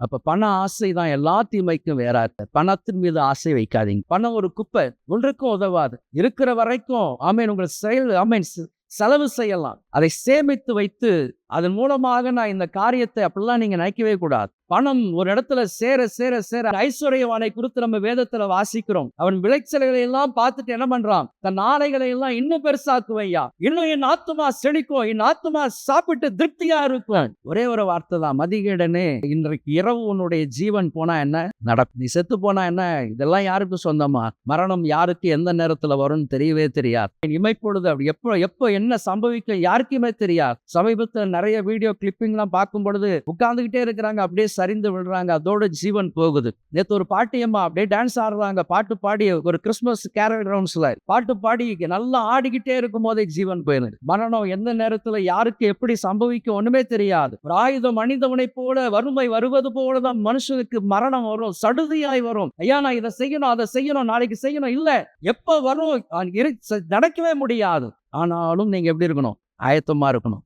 அப்ப பண ஆசை தான் எல்லா தீமைக்கும் வேறா பணத்தின் மீது ஆசை வைக்காதீங்க. பணம் ஒரு குப்பை. ஒன்றுக்கும் உதவாது. இருக்கிற வரைக்கும் ஆமீன் உங்கள் செயல் ஆமீன் செலவு செய்யலாம். அதை சேமித்து வைத்து அதன் மூலமாக நான் இந்த காரியத்தை அப்படிலாம் நீங்க நினைக்கவே கூடாது. பணம் ஒரு இடத்துல சேர சேர சேர ஐஸ்வர்யவானை குறித்து நம்ம வேதத்துல வாசிக்கிறோம். அவன் விளைச்சல்களை எல்லாம் பார்த்துட்டு என்ன பண்றான்? தன் ஆலைகளை எல்லாம் இன்னும் பெருசாக்குவையா? இன்னும் என் ஆத்துமா செழிக்கும். என் ஆத்துமா சாப்பிட்டு திருப்தியா இருக்கும் ஒரே ஒரு வார்த்தை தான். மதிகேடனே இன்றைக்கு இரவு உன்னுடைய ஜீவன் போனா என்ன? நடக்கும் நீ செத்து போனா என்ன? இதெல்லாம் யாருக்கு சொந்தமா? மரணம் யாருக்கு எந்த நேரத்துல வரும்னு தெரியவே தெரியாது. இமைப்பொழுது அப்படி எப்போ எப்போ என்ன சம்பவிக்கும் யாருக்குமே தெரியாது. சமீபத்தில் நிறைய வீடியோ கிளிப்பிங்லாம் பார்க்கும் பொழுது உட்காந்துக்கிட்டே இருக்கிறாங்க அப்படியே சரிந்து விழுறாங்க. அதோட ஜீவன் போகுது. நேற்று ஒரு பாட்டியம்மா அப்படியே டான்ஸ் ஆடுறாங்க. பாட்டு பாடி ஒரு கிறிஸ்மஸ் கேரல் ரவுண்ட்ஸ்ல பாட்டு பாடி நல்லா ஆடிக்கிட்டே இருக்கும் போதே ஜீவன் போயிடுது. மரணம் எந்த நேரத்துல யாருக்கு எப்படி சம்பவிக்கும் ஒண்ணுமே தெரியாது. ஒரு ஆயுதம் மனிதவனை போல வறுமை வருவது போலதான் மனுஷனுக்கு மரணம் வரும் சடுதியாய் வரும். ஐயா நான் இதை செய்யணும் அதை செய்யணும் நாளைக்கு செய்யணும். இல்ல எப்ப வரும்? நடக்கவே முடியாது. ஆனாலும் நீங்க எப்படி இருக்கணும்? ஆயத்தமா இருக்கணும்.